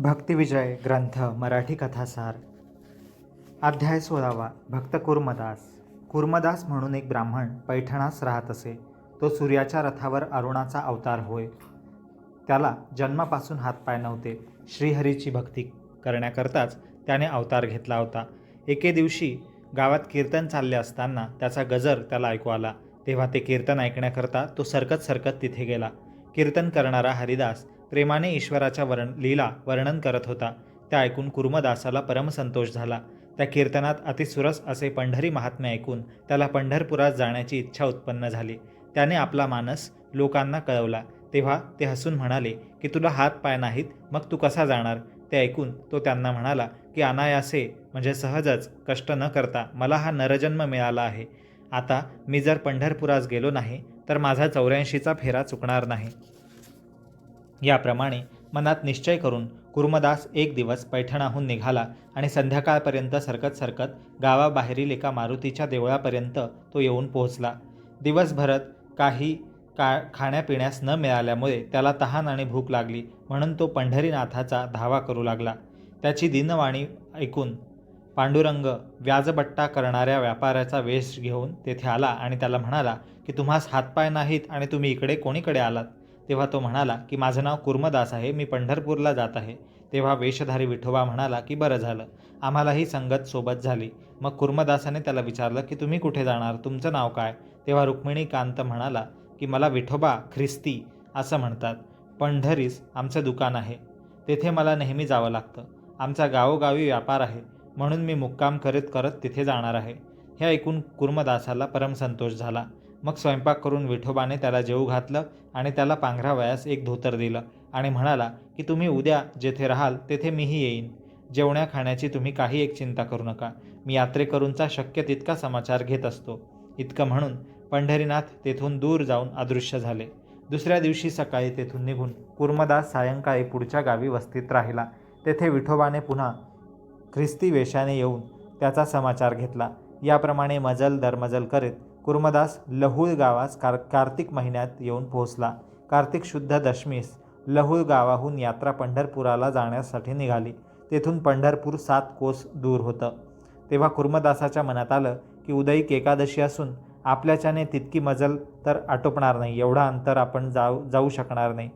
भक्तिविजय ग्रंथ मराठी कथासार. अध्याय सोळावा. भक्त कुर्मदास. कुर्मदास म्हणून एक ब्राह्मण पैठणास राहत असे. तो सूर्याच्या रथावर अरुणाचा अवतार होय. त्याला जन्मापासून हातपाय नव्हते. श्रीहरीची भक्ती करण्याकरताच त्याने अवतार घेतला होता. एके दिवशी गावात कीर्तन चालले असताना त्याचा गजर त्याला ऐकू आला. तेव्हा ते कीर्तन ऐकण्याकरता तो सरकत सरकत तिथे गेला. कीर्तन करणारा हरिदास प्रेमाने ईश्वराच्या वर्ण लीला वर्णन करत होता. त्या ऐकून कुर्मदासाला परमसंतोष झाला. त्या कीर्तनात अतिसुरस असे पंढरी महात्म्य ऐकून त्याला पंढरपुरात जाण्याची इच्छा उत्पन्न झाली. त्याने आपला मानस लोकांना कळवला. तेव्हा ते हसून म्हणाले की तुला हात पाय नाहीत मग तू कसा जाणार? ते ऐकून तो त्यांना म्हणाला की अनायासे म्हणजे सहजच कष्ट न करता मला हा नरजन्म मिळाला आहे. आता मी जर पंढरपुरास गेलो नाही तर माझा चौऱ्याऐंशीचा फेरा चुकणार नाही. याप्रमाणे मनात निश्चय करून कुर्मदास एक दिवस पैठणाहून निघाला आणि संध्याकाळपर्यंत सरकत सरकत गावाबाहेरील एका मारुतीच्या देवळापर्यंत तो येऊन पोहोचला. दिवसभरात काही का खाण्यापिण्यास न मिळाल्यामुळे त्याला तहान आणि भूक लागली म्हणून तो पंढरीनाथाचा धावा करू लागला. त्याची दिनवाणी ऐकून पांडुरंग व्याजबट्टा करणाऱ्या व्यापाऱ्याचा वेश घेऊन तेथे आला आणि त्याला म्हणाला की तुम्हास हातपाय नाहीत आणि तुम्ही इकडे कोणीकडे आलात? तेव्हा तो म्हणाला की माझं नाव कुर्मदास आहे. मी पंढरपूरला जात आहे. तेव्हा वेशधारी विठोबा म्हणाला की बरं झालं. आम्हालाही संगत सोबत झाली. मग कुर्मदासाने त्याला विचारलं की तुम्ही कुठे जाणार? तुमचं नाव काय? तेव्हा रुक्मिणी कांत म्हणाला की मला विठोबा ख्रिस्ती असं म्हणतात. पंढरीस आमचं दुकान आहे. तेथे मला नेहमी जावं लागतं. आमचा गावोगावी व्यापार आहे. म्हणून मी मुक्काम करत करत तिथे जाणार आहे. हे ऐकून कुर्मदासाला परमसंतोष झाला. मग स्वयंपाक करून विठोबाने त्याला जेवू घातलं आणि त्याला पांघरा वयास एक धोतर दिलं आणि म्हणाला की तुम्ही उद्या जेथे राहाल तेथे मीही येईन. जेवण्या खाण्याची तुम्ही काही एक चिंता करू नका. मी यात्रेकरूंचा शक्य तितका समाचार घेत असतो. इतकं म्हणून पंढरीनाथ तेथून दूर जाऊन अदृश्य झाले. दुसऱ्या दिवशी सकाळी तेथून निघून कुर्मदास सायंकाळी पुढच्या गावी वस्तीत राहिला. तेथे विठोबाने पुन्हा ख्रिस्ती वेशाने येऊन त्याचा समाचार घेतला. याप्रमाणे मजल दरमजल करीत कुर्मदास लहूळ गावास कार कार्तिक महिन्यात येऊन पोहोचला. कार्तिक शुद्ध दशमीस लहुळ गावाहून यात्रा पंढरपुराला जाण्यासाठी निघाली. तेथून पंढरपूर सात कोस दूर होतं. तेव्हा कुर्मदासाच्या मनात आलं की उदयिक एकादशी असून आपल्याच्याने तितकी मजल तर आटोपणार नाही. एवढा अंतर आपण जाऊ जाऊ शकणार नाही.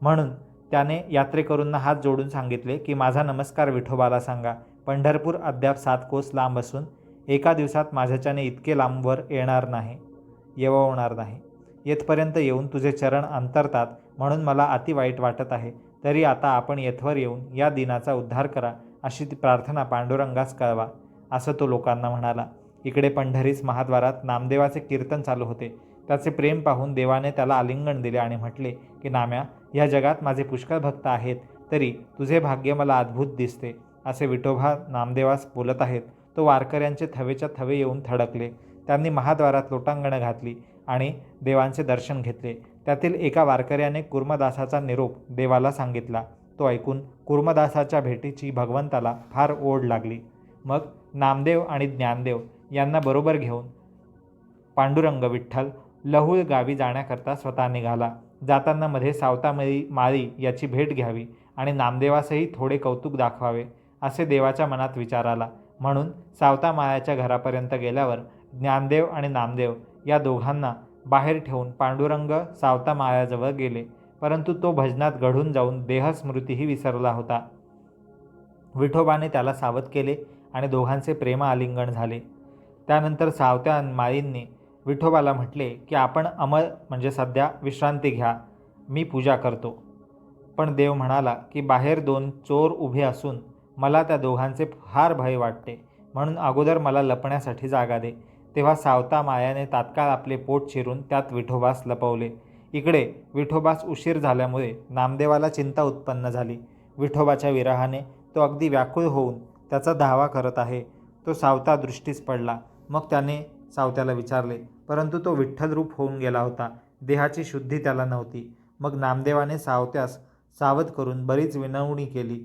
म्हणून त्याने यात्रेकरूंना हात जोडून सांगितले की माझा नमस्कार विठोबाला सांगा. पंढरपूर अद्याप सात कोस लांब असून एका दिवसात माझ्याच्याने इतके लांबवर येणार नाही येववणार नाही. येथपर्यंत येऊन तुझे चरण अंतरतात म्हणून मला अति वाईट वाटत आहे. तरी आता आपण येथवर येऊन या दिनाचा उद्धार करा अशी ती प्रार्थना पांडुरंगास कळवा असं तो लोकांना म्हणाला. इकडे पंढरीस महाद्वारात नामदेवाचे कीर्तन चालू होते. त्याचे प्रेम पाहून देवाने त्याला आलिंगन दिले आणि म्हटले की नाम्या ह्या जगात माझे पुष्कळ भक्त आहेत तरी तुझे भाग्य मला अद्भुत दिसते असे विठोबा नामदेवास बोलत आहेत. तो वारकऱ्यांचे थवेच्या थवे येऊन थडकले. त्यांनी महाद्वारात लोटांगणं घातली आणि देवांचे दर्शन घेतले. त्यातील एका वारकऱ्याने कुर्मदासाचा निरोप देवाला सांगितला. तो ऐकून कुर्मदासाच्या भेटीची भगवंताला फार ओढ लागली. मग नामदेव आणि ज्ञानदेव यांना बरोबर घेऊन पांडुरंग विठ्ठल लहुळ गावी जाण्याकरता स्वतः निघाला. जाताना मध्ये सावतामळी माळी याची भेट घ्यावी आणि नामदेवासही थोडे कौतुक दाखवावे असे देवाच्या मनात विचार आला. म्हणून सावता मायाच्या घरापर्यंत गेल्यावर ज्ञानदेव आणि नामदेव या दोघांना बाहेर ठेवून पांडुरंग सावता मायाजवळ गेले. परंतु तो भजनात घडून जाऊन देहस्मृतीही विसरला होता. विठोबाने त्याला सावध केले आणि दोघांचे प्रेम आलिंगन झाले. त्यानंतर सावत्या माईंनी विठोबाला म्हटले की आपण अमर म्हणजे सध्या विश्रांती घ्या मी पूजा करतो. पण देव म्हणाला की बाहेर दोन चोर उभे असून मला त्या दोघांचे फार भय वाटते. म्हणून अगोदर मला लपण्यासाठी जागा दे. तेव्हा सावता मायाने तात्काळ आपले पोट चिरून त्यात विठोबास लपवले. इकडे विठोबास उशीर झाल्यामुळे नामदेवाला चिंता उत्पन्न झाली. विठोबाच्या विरहाने तो अगदी व्याकुळ होऊन त्याचा धावा करत आहे. तो सावता दृष्टीस पडला. मग त्याने सावत्याला विचारले परंतु तो विठ्ठलरूप होऊन गेला होता. देहाची शुद्धी त्याला नव्हती. मग नामदेवाने सावत्यास सावध करून बरीच विनवणी केली.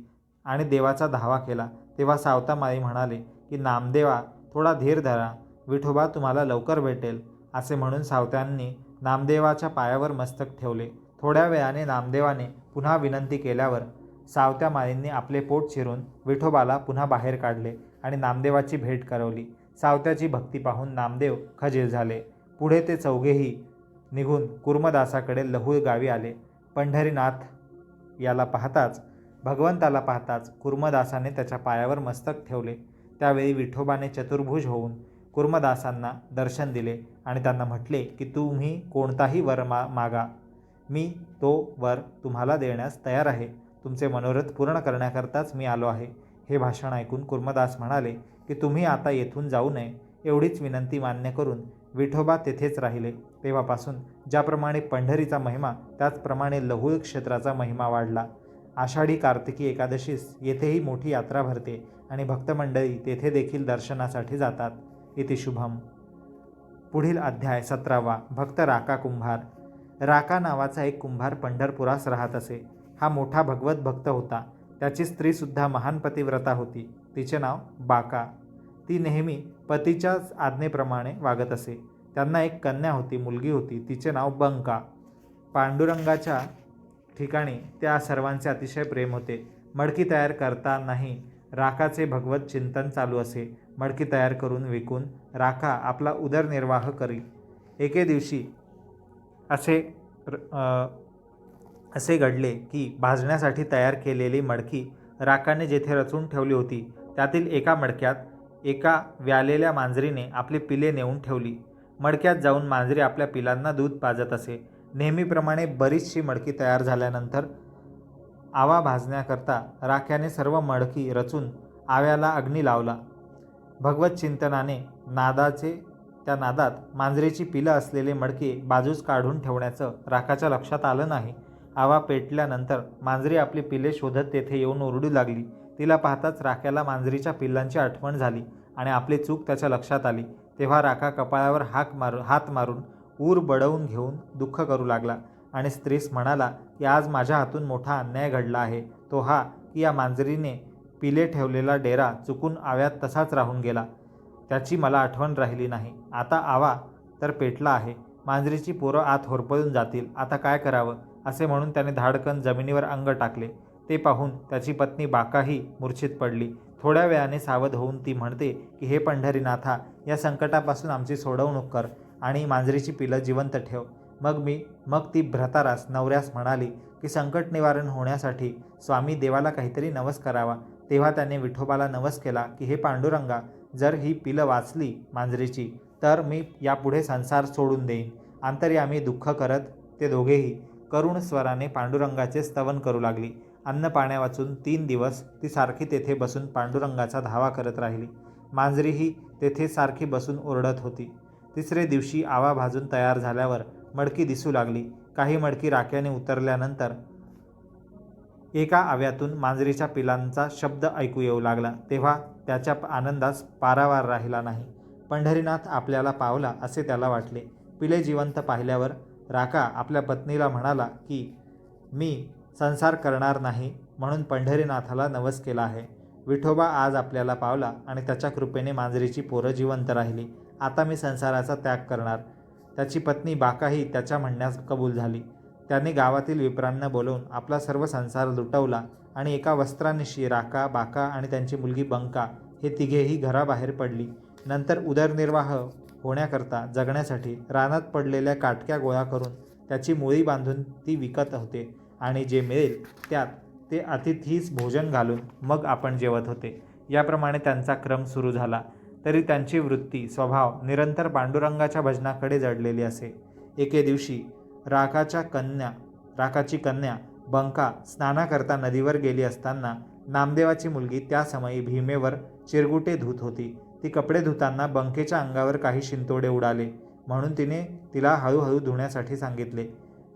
आणि देवाचा धावा केला. तेव्हा सावता माई म्हणाले की नामदेवा थोडा धीर धरा. विठोबा तुम्हाला लवकर भेटेल असे म्हणून सावत्यांनी नामदेवाच्या पायावर मस्तक ठेवले. थोड्या वेळाने नामदेवाने पुन्हा विनंती केल्यावर सावत्या माईंनी आपले पोट चिरून विठोबाला पुन्हा बाहेर काढले आणि नामदेवाची भेट करवली. सावत्याची भक्ती पाहून नामदेव खजील झाले. पुढे ते चौघेही निघून कुर्मदासाकडे लहूळ गावी आले. पंढरीनाथ याला पाहताच भगवंताला पाहताच कुर्मदासाने त्याच्या पायावर मस्तक ठेवले. त्यावेळी विठोबाने चतुर्भुज होऊन कुर्मदासांना दर्शन दिले आणि त्यांना म्हटले की तुम्ही कोणताही वर मा मागा. मी तो वर तुम्हाला देण्यास तयार आहे. तुमचे मनोरथ पूर्ण करण्याकरताच मी आलो आहे. हे भाषण ऐकून कुर्मदास म्हणाले की तुम्ही आता येथून जाऊ नये. एवढीच विनंती मान्य करून विठोबा तेथेच राहिले. तेव्हापासून ज्याप्रमाणे पंढरीचा महिमा त्याचप्रमाणे लहुळ क्षेत्राचा महिमा वाढला. आषाढी कार्तिकी एकादशीस येथेही मोठी यात्रा भरते आणि भक्तमंडळी तेथे देखील दर्शनासाठी जातात. इति शुभम. पुढील अध्याय सतरावा भक्त राका कुंभार. राका नावाचा एक कुंभार पंढरपुरास राहत असे. हा मोठा भगवत भक्त होता. त्याची स्त्रीसुद्धा महान पतिव्रता होती. तिचे नाव बाका. ती नेहमी पतीच्याच आज्ञेप्रमाणे वागत असे. त्यांना एक कन्या होती मुलगी होती. तिचे नाव बंका. पांडुरंगाच्या ठिकाणी त्या सर्वांचे अतिशय प्रेम होते. मडकी तयार करतानाही राखाचे भगवत चिंतन चालू असे. मडकी तयार करून विकून राखा आपला उदरनिर्वाह करी. एके दिवशी असे र- असे घडले की भाजण्यासाठी तयार केलेली मडकी राखाने जेथे रचून ठेवली होती त्यातील एका मडक्यात एका व्यालेल्या मांजरीने आपली पिले नेऊन ठेवली. मडक्यात जाऊन मांजरी आपल्या पिलांना दूध पाजत असे. नेहमीप्रमाणे बरीचशी मडकी तयार झाल्यानंतर आवा भाजण्याकरता राख्याने सर्व मडकी रचून आव्याला अग्नी लावला. भगवत चिंतनाने नादाचे त्या नादात मांजरीची पिलं असलेले मडके बाजूस काढून ठेवण्याचं राखाच्या लक्षात आलं नाही. आवा पेटल्यानंतर मांजरी आपली पिले शोधत तेथे येऊन ओरडू लागली. तिला पाहताच राख्याला मांजरीच्या पिल्लांची आठवण झाली आणि आपली चूक त्याच्या लक्षात आली. तेव्हा राखा कपाळावर हाक मारू हात मारून ऊर बडवून घेऊन दुःख करू लागला आणि स्त्रीस म्हणाला की आज माझ्या हातून मोठा अन्याय घडला आहे. तो हा की या मांजरीने पिले ठेवलेला डेरा चुकून आव्यात तसाच राहून गेला. त्याची मला आठवण राहिली नाही. आता आवा तर पेटला आहे. मांजरीची पोरं आत होरपळून जातील. आता काय करावं? असे म्हणून त्याने धाडकन जमिनीवर अंग टाकले. ते पाहून त्याची पत्नी बाकाही मूर्छित पडली. थोड्या वेळाने सावध होऊन ती म्हणते की हे पंढरीनाथा या संकटापासून आमची सोडवणूक कर. आणि मांजरीची पिलं जिवंत ठेव. मग मी मग ती भ्रतारास नवऱ्यास म्हणाली की संकट निवारण होण्यासाठी स्वामी देवाला काहीतरी नवस करावा. तेव्हा त्याने विठोबाला नवस केला की हे पांडुरंगा जर ही पिलं वाचली मांजरीची तर मी यापुढे संसार सोडून देईन. आंतर्यामी दुःख करत ते दोघेही करुण स्वराने पांडुरंगाचे स्तवन करू लागली. अन्न पाण्या वाचून तीन दिवस ती सारखी तेथे बसून पांडुरंगाचा धावा करत राहिली. मांजरीही तेथे सारखी बसून ओरडत होती. तिसरे दिवशी आवा भाजून तयार झाल्यावर मडकी दिसू लागली. काही मडकी राख्याने उतरल्यानंतर एका आव्यातून मांजरीच्या पिलांचा शब्द ऐकू येऊ लागला. तेव्हा त्याच्या आनंदास पारावार राहिला नाही. पंढरीनाथ आपल्याला पावला असे त्याला वाटले. पिले जिवंत पाहिल्यावर राका आपल्या पत्नीला म्हणाला की मी संसार करणार नाही म्हणून पंढरीनाथाला नवस केला आहे. विठोबा आज आपल्याला पावला आणि त्याच्या कृपेने मांजरीची पोरं जिवंत राहिली. आता मी संसाराचा त्याग करणार. त्याची पत्नी बाकाही त्याच्या म्हणण्यास कबूल झाली. त्याने गावातील विप्रांना बोलवून आपला सर्व संसार लुटवला आणि एका वस्त्रानिशी राका बाका आणि त्यांची मुलगी बंका हे तिघेही घराबाहेर पडली. नंतर उदरनिर्वाह होण्याकरता जगण्यासाठी रानात पडलेल्या काटक्या गोळा करून त्याची मुळी बांधून ती विकत होते आणि जे मिळेल त्यात ते अतिथीस भोजन घालून मग आपण जेवत होते. याप्रमाणे त्यांचा क्रम सुरू झाला. तरी त्यांची वृत्ती स्वभाव निरंतर पांडुरंगाच्या भजनाकडे जडलेली असे. एके दिवशी राखाच्या कन्या राखाची कन्या बंका स्नानाकरता नदीवर गेली असताना नामदेवाची मुलगी त्यासमयी भीमेवर चिरगुटे धुत होती. ती कपडे धुताना बंकेच्या अंगावर काही शिंतोडे उडाले. म्हणून तिने तिला हळूहळू धुण्यासाठी सांगितले.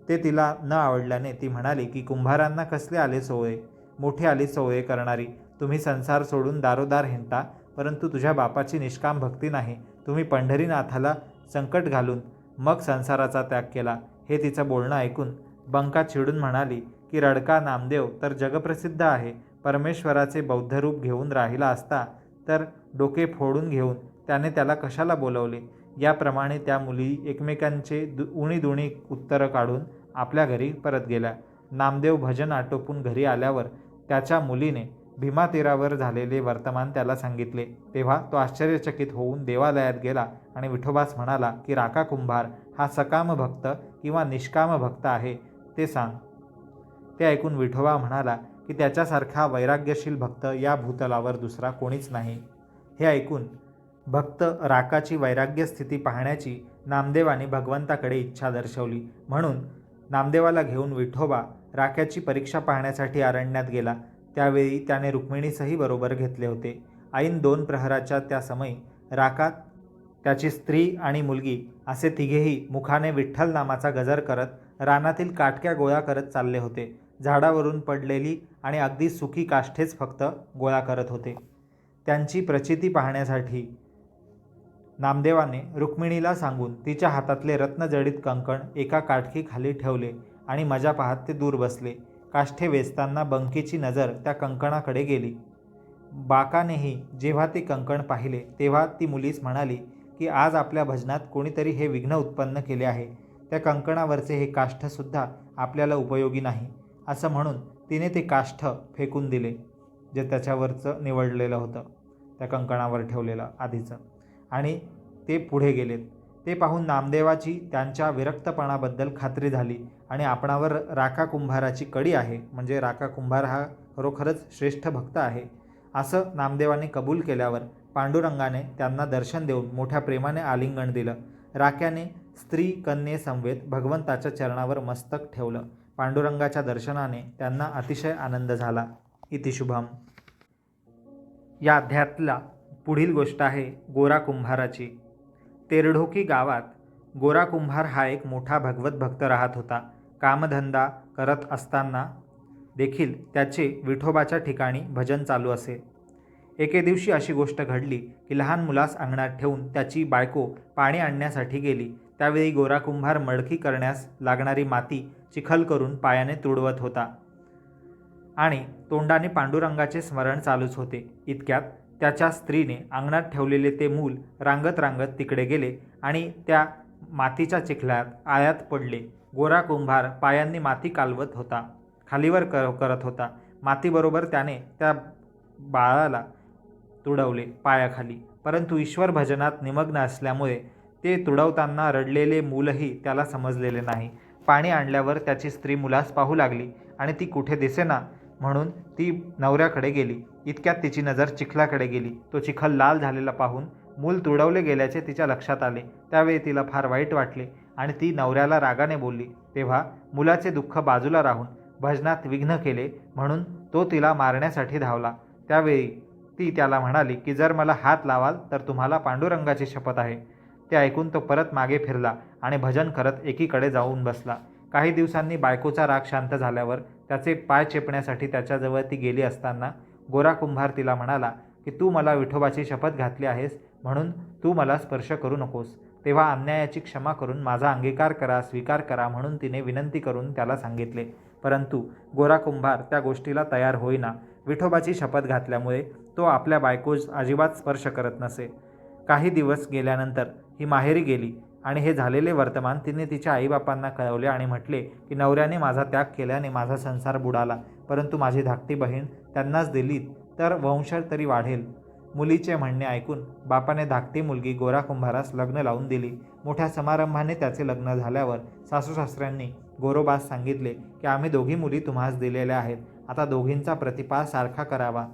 ते तिला न आवडल्याने ती म्हणाली की कुंभारांना कसले आले सोये मोठे आले सोये करणारी. तुम्ही संसार सोडून दारोदार हिंडता. परंतु तुझ्या बापाची निष्काम भक्ती नाही. तुम्ही पंढरीनाथाला संकट घालून मग संसाराचा त्याग केला. हे तिचं बोलणं ऐकून बंका चिडून म्हणाली की रडका नामदेव तर जगप्रसिद्ध आहे. परमेश्वराचे बौद्धरूप घेऊन राहिला असता तर डोके फोडून घेऊन त्याने त्याला कशाला बोलवले याप्रमाणे त्या मुली एकमेकांचे दु उणीदुणी उत्तरं काढून आपल्या घरी परत गेल्या. नामदेव भजन आटोपून घरी आल्यावर त्याच्या मुलीने भीमातीरावर झालेले वर्तमान त्याला सांगितले. तेव्हा तो आश्चर्यचकित होऊन देवालयात गेला आणि विठोबास म्हणाला की राका कुंभार हा सकाम भक्त किंवा निष्काम भक्त आहे ते सांग. ते ऐकून विठोबा म्हणाला की त्याच्यासारखा वैराग्यशील भक्त या भूतलावर दुसरा कोणीच नाही. हे ऐकून भक्त राकाची वैराग्य स्थिती पाहण्याची नामदेवाने भगवंताकडे इच्छा दर्शवली. म्हणून नामदेवाला घेऊन विठोबा राख्याची परीक्षा पाहण्यासाठी अरण्यात गेला. त्यावेळी त्याने रुक्मिणीसही बरोबर घेतले होते. ऐन दोन प्रहराच्या त्या समयी राकात त्याची स्त्री आणि मुलगी असे तिघेही मुखाने विठ्ठल नामाचा गजर करत रानातील काटक्या गोळा करत चालले होते. झाडावरून पडलेली आणि अगदी सुकी काष्ठेच फक्त गोळा करत होते. त्यांची प्रचिती पाहण्यासाठी नामदेवाने रुक्मिणीला सांगून तिच्या हातातले रत्नजडित कंकण एका काठकीखाली ठेवले आणि मजा पाहत ते दूर बसले. काष्ठे वेचताना बंकीची नजर त्या कंकणाकडे गेली. बाकानेही जेव्हा ते कंकण पाहिले तेव्हा ती मुलीस म्हणाली की आज आपल्या भजनात कोणीतरी हे विघ्न उत्पन्न केले आहे. त्या कंकणावरचे हे काष्ठसुद्धा आपल्याला उपयोगी नाही. असं म्हणून तिने ते काष्ठ फेकून दिले जे त्याच्यावरचं निवडलेलं होतं त्या कंकणावर ठेवलेलं आधीचं. आणि ते पुढे गेलेत. ते पाहून नामदेवाची त्यांच्या विरक्तपणाबद्दल खात्री झाली आणि आपणावर राका कुंभाराची कडी आहे म्हणजे राका कुंभार हा खरोखरच श्रेष्ठ भक्त आहे. असं नामदेवाने कबूल केल्यावर पांडुरंगाने त्यांना दर्शन देऊन मोठ्या प्रेमाने आलिंगन दिलं. राक्याने स्त्री कन्येसमवेत भगवंताच्या चरणावर मस्तक ठेवलं. पांडुरंगाच्या दर्शनाने त्यांना अतिशय आनंद झाला. इति शुभम. या अध्यायातला पुढील गोष्ट आहे गोरा कुंभाराची. तेरढोकी गावात गोरा कुंभार हा एक मोठा भगवत भक्त राहत होता. कामधंदा करत असताना देखील त्याचे विठोबाच्या ठिकाणी भजन चालू असे. एके दिवशी अशी गोष्ट घडली की लहान मुलास अंगणात ठेवून त्याची बायको पाणी आणण्यासाठी गेली. त्यावेळी गोरा कुंभार मडकी करण्यास लागणारी माती चिखल करून पायाने तुडवत होता आणि तोंडाने पांडुरंगाचे स्मरण चालूच होते. इतक्यात त्याच्या स्त्रीने अंगणात ठेवलेले ते मूल रांगत रांगत तिकडे गेले आणि त्या मातीच्या चिखल्यात आयात पडले. गोरा कुंभार पायांनी माती कालवत होता. खालीवर कर करत होता. मातीबरोबर त्याने त्या बाळाला तुडवले पायाखाली. परंतु ईश्वर भजनात निमग्न असल्यामुळे ते तुडवताना रडलेले मूलही त्याला समजलेले नाही. पाणी आणल्यावर त्याची स्त्री मुलास पाहू लागली आणि ती कुठे दिसेना? म्हणून ती नवऱ्याकडे गेली. इतक्यात तिची नजर चिखलाकडे गेली. तो चिखल लाल झालेला पाहून मूल तुडवले गेल्याचे तिच्या लक्षात आले. त्यावेळी तिला फार वाईट वाटले आणि ती नवऱ्याला रागाने बोलली तेव्हा मुलाचे दुःख बाजूला राहून भजनात विघ्न केले म्हणून तो तिला मारण्यासाठी धावला. त्यावेळी ती त्याला म्हणाली की जर मला हात लावाल तर तुम्हाला पांडुरंगाची शपथ आहे. ते ऐकून तो परत मागे फिरला आणि भजन करत एकीकडे जाऊन बसला. काही दिवसांनी बायकोचा राग शांत झाल्यावर त्याचे पाय चेपण्यासाठी त्याच्याजवळ ती गेली असताना गोरा कुंभार तिला म्हणाला की तू मला विठोबाची शपथ घातली आहेस म्हणून तू मला स्पर्श करू नकोस. तेव्हा अन्यायाची क्षमा करून माझा अंगीकार करा स्वीकार करा म्हणून तिने विनंती करून त्याला सांगितले. परंतु गोरा कुंभार त्या गोष्टीला तयार होईना. विठोबाची शपथ घातल्यामुळे तो आपल्या बायकोस अजिबात स्पर्श करत नसे. काही दिवस गेल्यानंतर ही माहेरी गेली. आणि हे झालेले वर्तमान तिने तिच्या आईबापांना कळवले आणि म्हटले की नवऱ्याने माझा त्याग केल्याने माझा संसार बुडाला. परंतु माझी धाकटी बहीण त्यांनाच दिली तर वंश तरी वाढेल. मुलीचे म्हणणे ऐकून बापाने धाकटी मुलगी गोरा कुंभारास लग्न लावून दिली. मोठ्या समारंभाने त्याचे लग्न झाल्यावर सासूसासऱ्यांनी गोरोबास सांगितले की आम्ही दोघी मुली तुम्हास दिलेल्या आहेत. आता दोघींचा प्रतिपाळ सारखा करावा.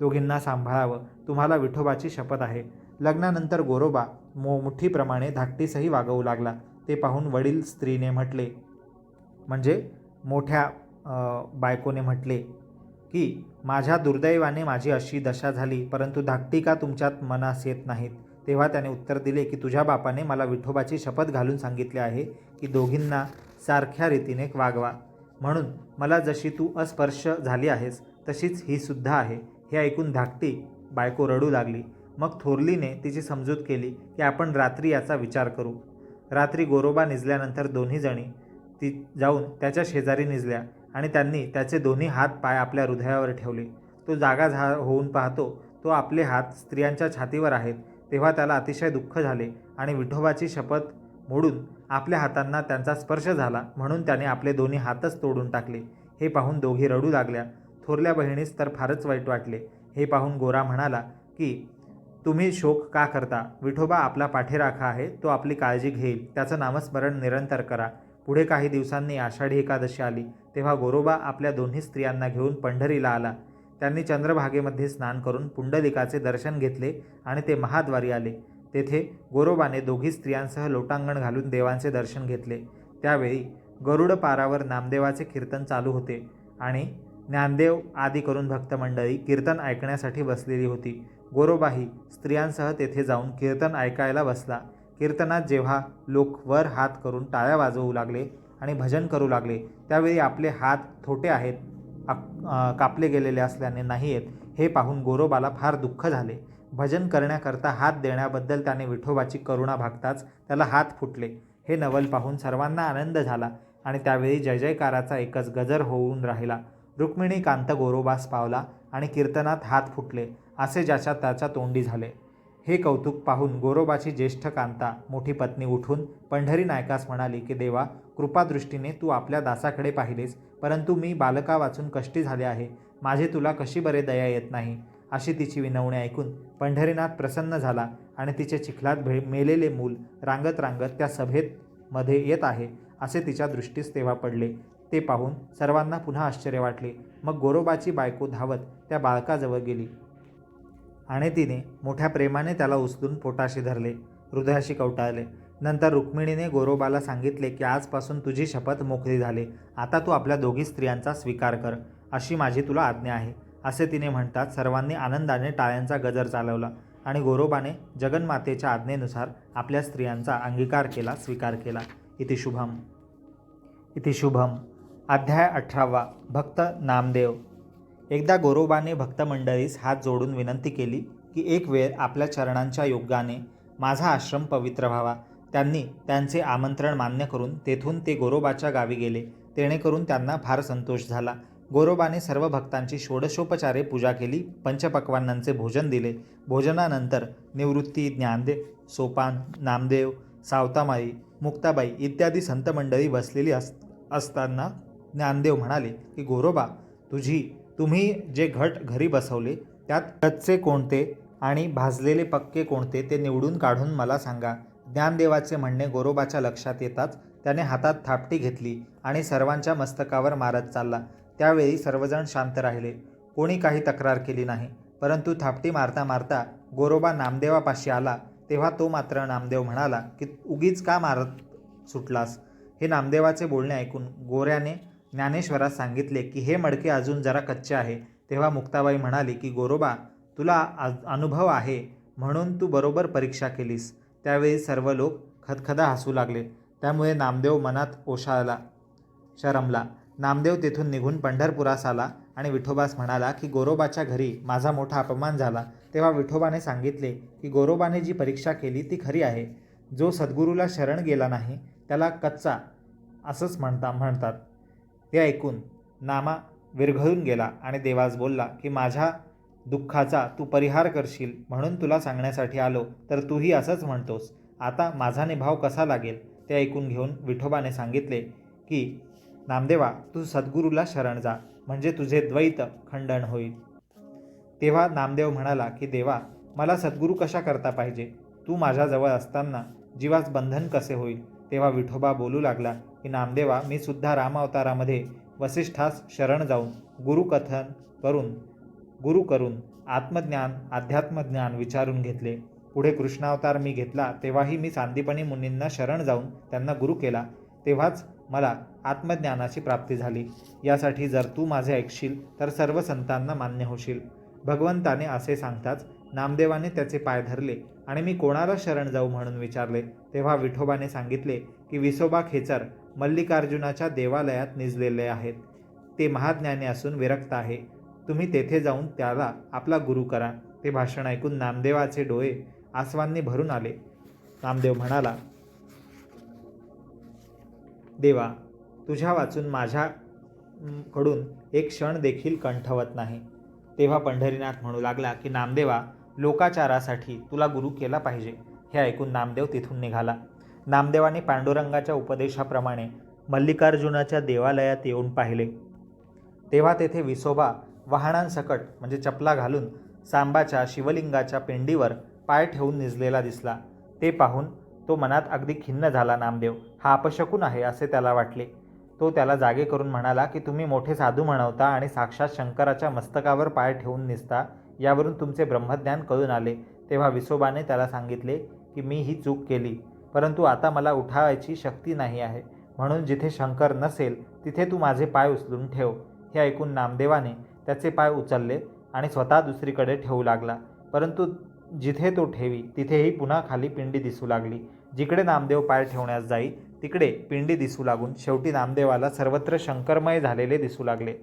दोघींना सांभाळावं. तुम्हाला विठोबाची शपथ आहे. लग्नानंतर गोरोबा मो मुठ्ठीप्रमाणे धाकटीसही वागवू लागला. ते पाहून वडील स्त्रीने म्हटले म्हणजे मोठ्या बायकोने म्हटले की माझ्या दुर्दैवाने माझी अशी दशा झाली परंतु धाकटी का तुमच्यात मनास येत नाहीत तेव्हा त्याने उत्तर दिले की तुझ्या बापाने मला विठोबाची शपथ घालून सांगितले आहे की दोघींना सारख्या रीतीने वागवा. म्हणून मला जशी तू अस्पर्श झाली आहेस तशीच ही सुद्धा आहे हे ऐकून धाकटी बायको रडू लागली. मग थोरलीने तिची समजूत केली की आपण रात्री याचा विचार करू. रात्री गोरोबा निजल्यानंतर दोन्ही जणी ती जाऊन त्याच्या शेजारी निजल्या आणि त्यांनी त्याचे दोन्ही हात पाय आपल्या हृदयावर ठेवले. तो जागा झा होऊन पाहतो तो आपले हात स्त्रियांच्या छातीवर आहेत तेव्हा त्याला अतिशय दुःख झाले आणि विठोबाची शपथ मोडून आपल्या हातांना त्यांचा स्पर्श झाला म्हणून त्याने आपले दोन्ही हातच तोडून टाकले. हे पाहून दोघी रडू लागल्या. थोरल्या बहिणीस तर फारच वाईट वाटले. हे पाहून गोरा म्हणाला की तुम्ही शोक का करता? विठोबा आपला पाठीराखा आहे तो आपली काळजी घेईल. त्याचं नामस्मरण निरंतर करा. पुढे काही दिवसांनी आषाढी एकादशी आली. तेव्हा गोरोबा आपल्या दोन्ही स्त्रियांना घेऊन पंढरीला आला. त्यांनी चंद्रभागेमध्ये स्नान करून पुंडलिकाचे दर्शन घेतले आणि ते महाद्वारी आले. तेथे गोरोबाने दोघी स्त्रियांसह लोटांगण घालून देवांचे दर्शन घेतले. त्यावेळी गरुड पारावर नामदेवाचे कीर्तन चालू होते आणि ज्ञानदेव आदी करून भक्तमंडळी कीर्तन ऐकण्यासाठी बसलेली होती. गोरोबाही स्त्रियांसह तेथे जाऊन कीर्तन ऐकायला बसला. कीर्तनात जेव्हा लोक वर हात करून टाळ्या वाजवू लागले आणि भजन करू लागले त्यावेळी आपले हात थोटे आहेत कापले गेलेले असल्याने नाही आहेत हे पाहून गोरोबाला फार दुःख झाले. भजन करण्याकरता हात देण्याबद्दल त्याने विठोबाची करुणा भागताच त्याला हात फुटले. हे नवल पाहून सर्वांना आनंद झाला आणि त्यावेळी जय जयकाराचा एकच गजर होऊन राहिला. रुक्मिणी कांत गोरोबास पावला आणि कीर्तनात हात फुटले. असे ज्याच्या त्याच्या तोंडी झाले. हे कौतुक पाहून गोरोबाची ज्येष्ठ कांता मोठी पत्नी उठून पंढरी नायकास म्हणाली की देवा कृपादृष्टीने तू आपल्या दासाकडे पाहिलेस परंतु मी बालका वाचून कष्टी झाले आहे. माझे तुला कशी बरे दया येत नाही? अशी तिची विनवणी ऐकून पंढरीनाथ प्रसन्न झाला आणि तिचे चिखलात भे मेलेले मूल रांगत रांगत त्या सभेत मध्ये येत आहे असे तिच्या दृष्टीस तेव्हा पडले. ते पाहून सर्वांना पुन्हा आश्चर्य वाटले. मग गोरोबाची बायको धावत त्या बाळकाजवळ गेली. आणि तिने मोठ्या प्रेमाने त्याला उचलून पोटाशी धरले हृदयाशी कवटाळले. नंतर रुक्मिणीने गोरोबाला सांगितले की आजपासून तुझी शपथ मोकळी झाली. आता तू आपल्या दोघी स्त्रियांचा स्वीकार कर. अशी माझी तुला आज्ञा आहे. असे तिने म्हणतात. सर्वांनी आनंदाने टाळ्यांचा गजर चालवला आणि गोरोबाने जगन्मातेच्या आज्ञेनुसार आपल्या स्त्रियांचा अंगीकार केला स्वीकार केला. इति शुभम. इति शुभम. अध्याय अठरावा. भक्त नामदेव. एकदा गोरोबाने भक्तमंडळीस हात जोडून विनंती केली की एक वेळ आपल्या चरणांच्या योगाने माझा आश्रम पवित्र व्हावा. त्यांनी त्यांचे आमंत्रण मान्य करून तेथून ते गोरोबाच्या गावी गेले. तेणेकरून त्यांना फार संतोष झाला. गोरोबाने सर्व भक्तांची षोडशोपचारे पूजा केली. पंचपक्वांनांचे भोजन दिले. भोजनानंतर निवृत्ती ज्ञानदेव सोपान नामदेव सावतामाई मुक्ताबाई इत्यादी संतमंडळी बसलेली अस असताना ज्ञानदेव म्हणाले की गोरोबा तुझी तुम्ही जे घट घरी बसवले त्यात कच्चे कोणते आणि भाजलेले पक्के कोणते ते निवडून काढून मला सांगा. ज्ञानदेवाचे म्हणणे गोरोबाच्या लक्षात येताच त्याने हातात थापटी घेतली आणि सर्वांच्या मस्तकावर मारत चालला. त्यावेळी सर्वजण शांत राहिले. कोणी काही तक्रार केली नाही परंतु थापटी मारता मारता गोरोबा नामदेवापाशी आला. तेव्हा तो मात्र नामदेव म्हणाला की उगीच का मारत सुटलास? हे नामदेवाचे बोलणे ऐकून गोऱ्याने ज्ञानेश्वरास सांगितले की हे मडके अजून जरा कच्चे आहे. तेव्हा मुक्ताबाई म्हणाली की गोरोबा तुला अनुभव आहे म्हणून तू बरोबर परीक्षा केलीस. त्यावेळी सर्व लोक खदखदा हसू लागले. त्यामुळे नामदेव मनात ओशाळला शरमला. नामदेव तेथून निघून पंढरपुरास आला आणि विठोबास म्हणाला की गोरोबाच्या घरी माझा मोठा अपमान झाला. तेव्हा विठोबाने सांगितले की गोरोबाने जी परीक्षा केली ती खरी आहे. जो सद्गुरूला शरण गेला नाही त्याला कच्चा असंच म्हणता म्हणतात. ते ऐकून नामा विरघळून गेला आणि देवास बोलला की माझ्या दुःखाचा तू परिहार करशील म्हणून तुला सांगण्यासाठी आलो तर तूही असंच म्हणतोस. आता माझा निभाव कसा लागेल? ते ऐकून घेऊन विठोबाने सांगितले की नामदेवा तू सद्गुरूला शरण जा म्हणजे तुझे द्वैत खंडन होईल. तेव्हा नामदेव म्हणाला की देवा मला सद्गुरू कशा करता पाहिजे? तू माझ्याजवळ असताना जीवास बंधन कसे होईल? तेव्हा विठोबा बोलू लागला की नामदेवा मी सुद्धा रामावतारामध्ये वसिष्ठास शरण जाऊन गुरुकथन करून गुरु करून आत्मज्ञान अध्यात्मज्ञान विचारून घेतले. पुढे कृष्णावतार मी घेतला तेव्हाही मी सांदीपणी मुनींना शरण जाऊन त्यांना गुरु केला. तेव्हाच मला आत्मज्ञानाची प्राप्ती झाली. यासाठी जर तू माझे ऐकशील तर सर्व संतांना मान्य होशील. भगवंताने असे सांगताच नामदेवाने त्याचे पाय धरले. आणि मी कोणाला शरण जाऊ म्हणून विचारले तेव्हा विठोबाने सांगितले की विसोबा खेचर मल्लिकार्जुनाच्या देवालयात निजलेले आहेत. ते महाज्ञानी असून विरक्त आहे. तुम्ही तेथे जाऊन त्याला आपला गुरु करा. ते भाषण ऐकून नामदेवाचे डोळे आसवांनी भरून आले. नामदेव म्हणाला देवा तुझ्या वाचून माझ्याकडून एक क्षण देखील कंठवत नाही. तेव्हा पंढरीनाथ म्हणू लागला की नामदेवा लोकाचारासाठी तुला गुरु केला पाहिजे. हे ऐकून नामदेव तिथून निघाला. नामदेवाने पांडुरंगाच्या उपदेशाप्रमाणे मल्लिकार्जुनाच्या देवालयात येऊन पाहिले. तेव्हा तेथे विसोबा वाहनांसकट म्हणजे चपला घालून सांबाच्या शिवलिंगाच्या पिंडीवर पाय ठेवून निजलेला दिसला. ते पाहून तो मनात अगदी खिन्न झाला नामदेव. हा अपशकून आहे असे त्याला वाटले. तो त्याला जागे करून म्हणाला की तुम्ही मोठे साधू म्हणवता आणि साक्षात शंकराच्या मस्तकावर पाय ठेवून निसता यावरून तुमचे ब्रह्मज्ञान कळून आले. तेव्हा विसोबाने त्याला सांगितले की मी ही चूक केली परंतु आता मला उठावायची शक्ती नाही आहे. म्हणून जिथे शंकर नसेल तिथे तू माझे पाय उचलून ठेव. हे ऐकून नामदेवाने त्याचे पाय उचलले आणि स्वतः दुसरीकडे ठेवू लागला. परंतु जिथे तो ठेवी तिथेही पुन्हा खाली पिंडी दिसू लागली. जिकडे नामदेव पाय ठेवण्यास जाई तिकडे पिंडी दिसू लागून शेवटी नामदेवाला सर्वत्र शंकरमय झालेले दिसू लागले.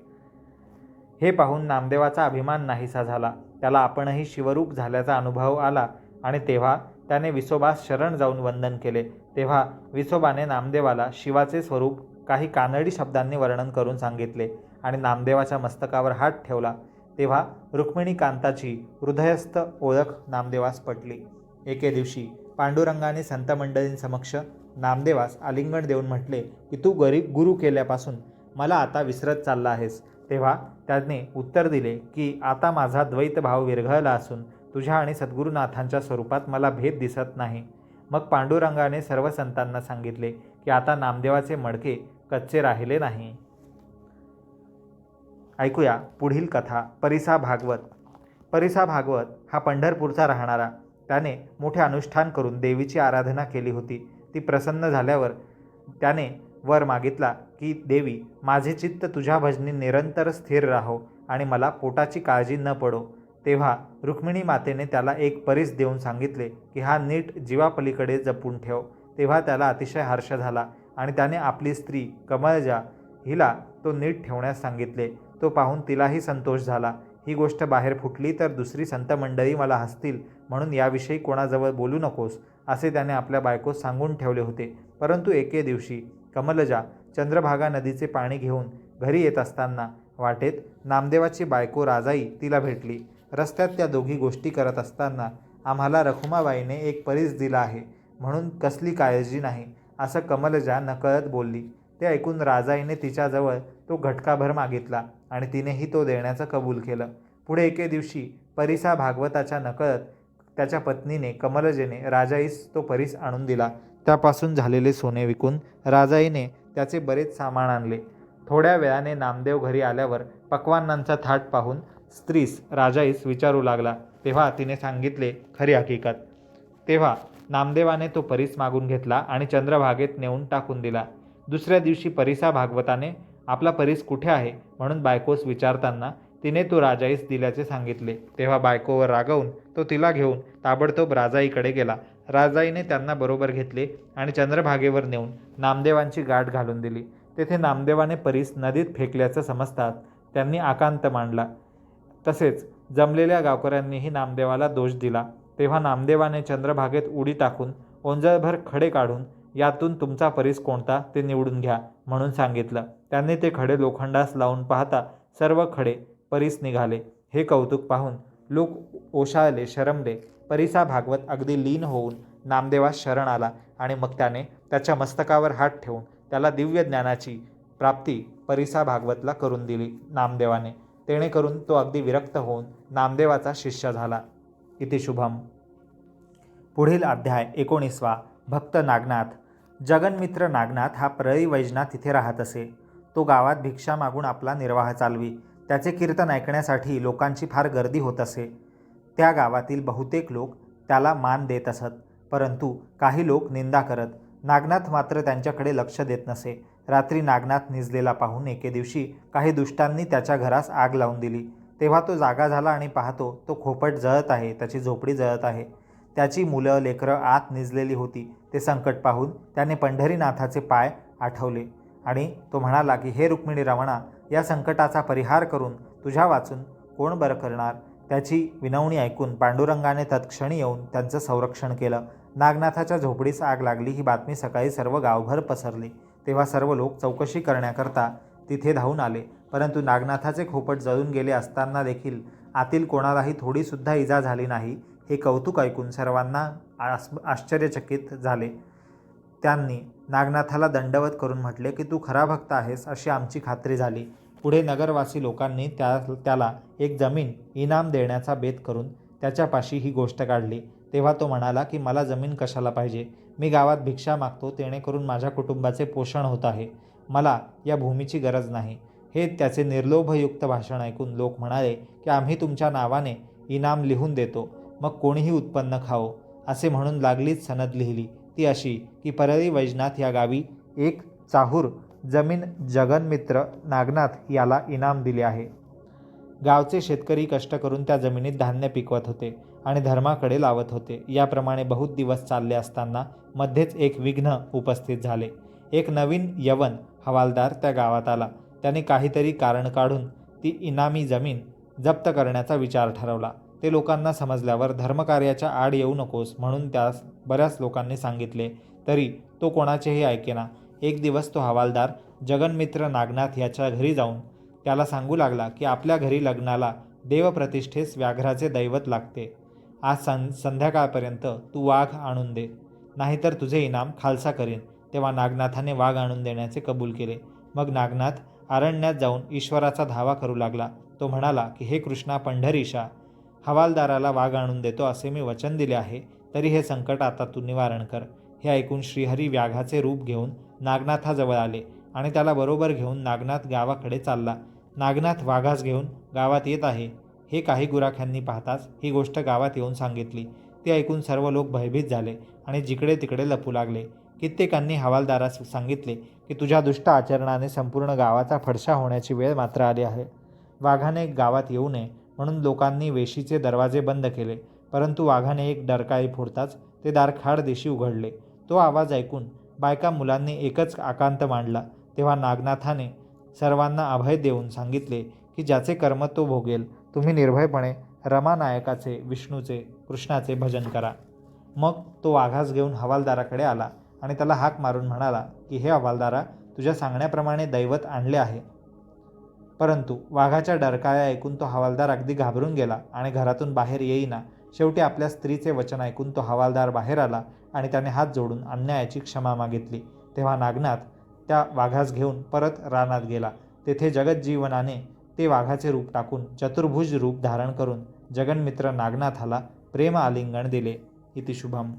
हे पाहून नामदेवाचा अभिमान नाहीसा झाला. त्याला आपणही शिवरूप झाल्याचा अनुभव आला आणि तेव्हा त्याने विसोबास शरण जाऊन वंदन केले. तेव्हा विसोबाने नामदेवाला शिवाचे स्वरूप काही कानडी शब्दांनी वर्णन करून सांगितले आणि नामदेवाच्या मस्तकावर हात ठेवला. तेव्हा रुक्मिणीकांताची हृदयस्थ ओळख नामदेवास पटली. एके दिवशी पांडुरंगाने संत मंडळींसमक्ष नामदेवास आलिंगण देऊन म्हटले की तू गरीब गुरु केल्यापासून मला आता विसरत चालला आहेस. तेव्हा त्याने उत्तर दिले की आता माझा द्वैत भाव विरघळला असून तुझ्या आणि सद्गुरुनाथांच्या स्वरूपात मला भेद दिसत नाही. मग पांडुरंगाने सर्व संतांना सांगितले की आता नामदेवाचे मडके कच्चे राहिले नाही. ऐकूया पुढील कथा परिसा भागवत. परिसा भागवत हा पंढरपूरचा राहणारा. त्याने मोठे अनुष्ठान करून देवीची आराधना केली होती. ती प्रसन्न झाल्यावर त्याने वर मागितला की देवी माझे चित्त तुझ्या भजनी निरंतर स्थिर राहो आणि मला पोटाची काळजी न पडो. तेव्हा रुक्मिणी मातेने त्याला एक परीस देऊन सांगितले की हा नीट जीवापलीकडे जपून ठेव. तेव्हा त्याला अतिशय हर्ष झाला आणि त्याने आपली स्त्री कमळजा हिला तो नीट ठेवण्यास सांगितले. तो पाहून तिलाही संतोष झाला. ही गोष्ट बाहेर फुटली तर दुसरी संत मंडळी मला हसतील म्हणून याविषयी कोणाजवळ बोलू नकोस असे त्याने आपल्या बायकोस सांगून ठेवले होते. परंतु एके दिवशी कमलजा चंद्रभागा नदीचे पाणी घेऊन घरी येत असताना वाटेत नामदेवाची बायको राजाई तिला भेटली. रस्त्यात त्या दोघी गोष्टी करत असताना आम्हाला रखुमाबाईने एक परीस दिला आहे म्हणून कसली काळजी नाही असं कमलजा नकळत बोलली. ते ऐकून राजाईने तिच्याजवळ तो घटकाभर मागितला आणि तिनेही तो देण्याचं कबूल केलं. पुढे एके दिवशी परिसा भागवताच्या नकळत त्याच्या पत्नीने कमलजेने राजाईस तो परीस आणून दिला. त्यापासून झालेले सोने विकून राजाईने त्याचे बरेच सामान आणले. थोड्या वेळाने नामदेव घरी आल्यावर पक्वान्नांचा थाट पाहून स्त्रीस राजाईस विचारू लागला. तेव्हा तिने सांगितले खरी हकीकत. तेव्हा नामदेवाने तो परीस मागून घेतला आणि चंद्रभागेत नेऊन टाकून दिला. दुसऱ्या दिवशी परीसा भागवताने आपला परीस कुठे आहे? म्हणून बायकोस विचारताना तिने तो राजाईस दिल्याचे सांगितले. तेव्हा बायकोवर रागवून तो तिला घेऊन ताबडतोब राजाईकडे गेला. राजाईने त्यांना बरोबर घेतले आणि चंद्रभागेवर नेऊन नामदेवांची गाठ घालून दिली. तेथे नामदेवाने परीस नदीत फेकल्याचं समजतात. त्यांनी आकांत मांडला. तसेच जमलेल्या गावकऱ्यांनीही नामदेवाला दोष दिला. तेव्हा नामदेवाने चंद्रभागेत उडी टाकून ओंजळभर खडे काढून यातून तुमचा परीस कोणता ते निवडून घ्या म्हणून सांगितलं. त्यांनी ते खडे लोखंडास लावून पाहता सर्व खडे परीस निघाले. हे कौतुक पाहून लोक ओशाळले शरमले. परिसा भागवत अगदी लीन होऊन नामदेवास शरण आला आणि मग त्याने त्याच्या मस्तकावर हात ठेवून त्याला दिव्य ज्ञानाची प्राप्ती परिसा भागवतला करून दिली नामदेवाने. तेणे करून तो अगदी विरक्त होऊन नामदेवाचा शिष्य झाला. इति शुभम. पुढील अध्याय एकोणीसवा. भक्त नागनाथ. जगनमित्र नागनाथ हा प्रळी वैजनाथ तिथे राहत असे. तो गावात भिक्षा मागून आपला निर्वाह चालवी. त्याचे कीर्तन ऐकण्यासाठी लोकांची फार गर्दी होत असे. त्या गावातील बहुतेक लोक त्याला मान देत असत. परंतु काही लोक निंदा करत नागनाथ मात्र त्यांच्याकडे लक्ष देत नसे. रात्री नागनाथ निजलेला पाहून एके दिवशी काही दुष्टांनी त्याच्या घरास आग लावून दिली. तेव्हा तो जागा झाला आणि पाहतो तो खोपट जळत आहे त्याची झोपडी जळत आहे. त्याची मुलं लेकरं आत निजलेली होती ते संकट पाहून त्याने पंढरीनाथाचे पाय आठवले आणि तो म्हणाला की हे रुक्मिणी रमणा या संकटाचा परिहार करून तुझ्या वाचून कोण बरं करणार? त्याची विनवणी ऐकून पांडुरंगाने तत्क्षणी येऊन त्यांचं संरक्षण केलं. नागनाथाच्या झोपडीस आग लागली ही बातमी सकाळी सर्व गावभर पसरली. तेव्हा सर्व लोक चौकशी करण्याकरता तिथे धावून आले. परंतु नागनाथाचे खोपट जळून गेले असताना देखील आतील कोणालाही थोडीसुद्धा इजा झाली नाही हे कौतुक ऐकून सर्वांना आस आश्चर्यचकित झाले. त्यांनी नागनाथाला दंडवत करून म्हटले की तू खरा भक्त आहेस अशी आमची खात्री झाली. पुढे नगरवासी लोकांनी त्या त्याला एक जमीन इनाम देण्याचा बेत करून त्याच्यापाशी ही गोष्ट काढली. तेव्हा तो म्हणाला की मला जमीन कशाला पाहिजे? मी गावात भिक्षा मागतो जेणेकरून माझ्या कुटुंबाचे पोषण होत आहे. मला या भूमीची गरज नाही. हे त्याचे निर्लोभयुक्त भाषण ऐकून लोक म्हणाले की आम्ही तुमच्या नावाने इनाम लिहून देतो. मग कोणीही उत्पन्न खाओ असे म्हणून लागलीच सनद लिहिली. ती अशी की परळी वैजनाथ या गावी एक चाहूर जमीन जगनमित्र नागनाथ याला इनाम दिले आहे. गावचे शेतकरी कष्ट करून त्या जमिनीत धान्य पिकवत होते आणि धर्माकडे लावत होते. याप्रमाणे बहुत दिवस चालले असताना मध्येच एक विघ्न उपस्थित झाले. एक नवीन यवन हवालदार त्या गावात आला. त्याने काहीतरी कारण काढून ती इनामी जमीन जप्त करण्याचा विचार ठरवला. ते लोकांना समजल्यावर धर्मकार्याच्या आड येऊ नकोस म्हणून त्यास बऱ्याच लोकांनी सांगितले तरी तो कोणाचेही ऐकेना एक दिवस तो हवालदार जगनमित्र नागनाथ याच्या घरी जाऊन त्याला सांगू लागला की आपल्या घरी लग्नाला देवप्रतिष्ठेस व्याघ्राचे दैवत लागते. आज सं संध्याकाळपर्यंत तू वाघ आणून दे. नाहीतर तुझे इनाम खालसा करीन. तेव्हा नागनाथाने वाघ आणून देण्याचे कबूल केले. मग नागनाथ अरण्यात जाऊन ईश्वराचा धावा करू लागला. तो म्हणाला की हे कृष्णा पंढरीशा हवालदाराला वाघ आणून देतो असे मी वचन दिले आहे. तरी हे संकट आता तू निवारण कर. हे ऐकून श्रीहरी व्याघाचे रूप घेऊन नागनाथाजवळ आले आणि त्याला बरोबर घेऊन नागनाथ गावाकडे चालला. नागनाथ वाघास घेऊन गावात येत आहे. हे काही गुराख्यांनी पाहताच ही गोष्ट गावात येऊन सांगितली. ते ऐकून सर्व लोक भयभीत झाले आणि जिकडे तिकडे लपू लागले. कित्येकांनी हवालदारास सांगितले की तुझ्या दुष्ट आचरणाने संपूर्ण गावाचा फडशा होण्याची वेळ मात्र आली आहे. वाघाने गावात येऊ नये म्हणून लोकांनी वेशीचे दरवाजे बंद केले. परंतु वाघाने एक डरकाळी फोडताच ते दार खाड दिशी उघडले. तो आवाज ऐकून बायका मुलांनी एकच आकांत मांडला तेव्हा नागनाथाने सर्वांना अभय देऊन सांगितले की ज्याचे कर्म तो भोगेल तुम्ही निर्भयपणे रमानायकाचे विष्णूचे कृष्णाचे भजन करा. मग तो वाघास घेऊन हवालदाराकडे आला आणि त्याला हाक मारून म्हणाला की हे हवालदारा तुझ्या सांगण्याप्रमाणे दैवत आणले आहे. परंतु वाघाच्या डरकाळ्या ऐकून तो हवालदार अगदी घाबरून गेला आणि घरातून बाहेर येईना. शेवटी आपल्या स्त्रीचे वचन ऐकून तो हवालदार बाहेर आला आणि त्याने हात जोडून अन्यायाची क्षमा मागितली. तेव्हा नागनाथ त्या वाघास घेऊन परत रानात गेला. तेथे जगज्जीवनाने ते वाघाचे रूप टाकून चतुर्भुज रूप धारण करून जगन्मित्र नागनाथाला प्रेम आलिंगण दिले. इति शुभम.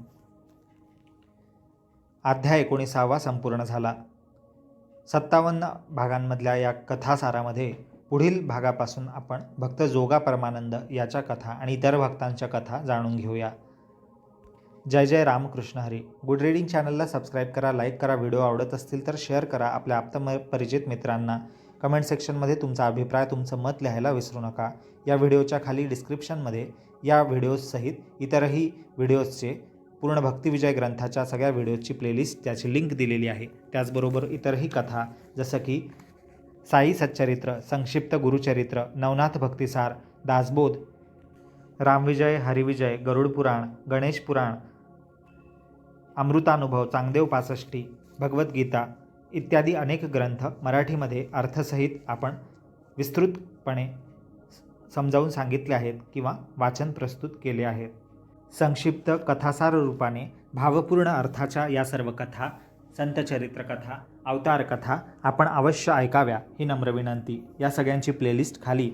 अध्याय एकोणीसावा संपूर्ण झाला. सत्तावन्न भागांमधल्या या कथासारामध्ये पुढील भागापासून आपण भक्त जोगा परमानंद याच्या कथा आणि इतर भक्तांच्या कथा जाणून घेऊया. जय जय रामकृष्ण हरी. गुड रीडिंग चॅनलला सबस्क्राईब करा लाईक करा व्हिडिओ आवडत असतील तर शेअर करा आपल्या आप्तम परिचित मित्रांना कमेंट सेक्शनमध्ये तुमचा अभिप्राय तुमचं मत लिहायला विसरू नका. या व्हिडिओच्या खाली डिस्क्रिप्शनमध्ये या व्हिडिओजसहित इतरही व्हिडिओजचे पूर्ण भक्तिविजय ग्रंथाच्या सगळ्या व्हिडिओजची प्लेलिस्ट त्याची लिंक दिलेली आहे. त्याचबरोबर इतरही कथा जसं की साई सच्चरित्र संक्षिप्त गुरुचरित्र नवनाथ भक्तिसार दासबोध रामविजय हरिविजय गरुड पुराण गणेश पुराण अमृतानुभव चांगदेव पासष्टी भगवद्गीता इत्यादी अनेक ग्रंथ मराठीमध्ये अर्थसहित आपण विस्तृतपणे समजावून सांगितले आहेत किंवा वाचन प्रस्तुत केले आहेत. संक्षिप्त कथासार रूपाने भावपूर्ण अर्थाच्या या सर्व कथा संतचरित्र कथा अवतार कथा आपण अवश्य ऐकाव्या ही नम्र विनंती. या सगळ्यांची प्लेलिस्ट खाली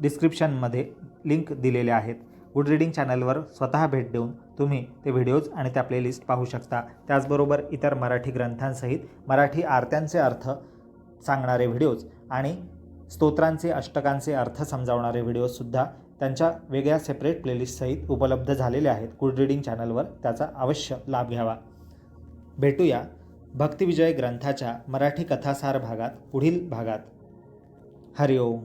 डिस्क्रिप्शनमध्ये लिंक दिलेल्या आहेत. गुड रीडिंग चॅनलवर स्वतः भेट देऊन तुम्ही ते व्हिडिओज आणि त्या प्लेलिस्ट पाहू शकता. त्याचबरोबर इतर मराठी ग्रंथांसहित मराठी आरत्यांचे अर्थ सांगणारे व्हिडिओज आणि स्तोत्रांचे अष्टकांचे अर्थ समजावणारे व्हिडिओजसुद्धा त्यांच्या वेगळ्या सेपरेट प्लेलिस्टसहित उपलब्ध झालेले आहेत. गुड रीडिंग चॅनलवर त्याचा अवश्य लाभ घ्यावा. भेटूया भक्तिविजय ग्रंथाच्या मराठी कथासार भागात पुढील भागात. हरिओम.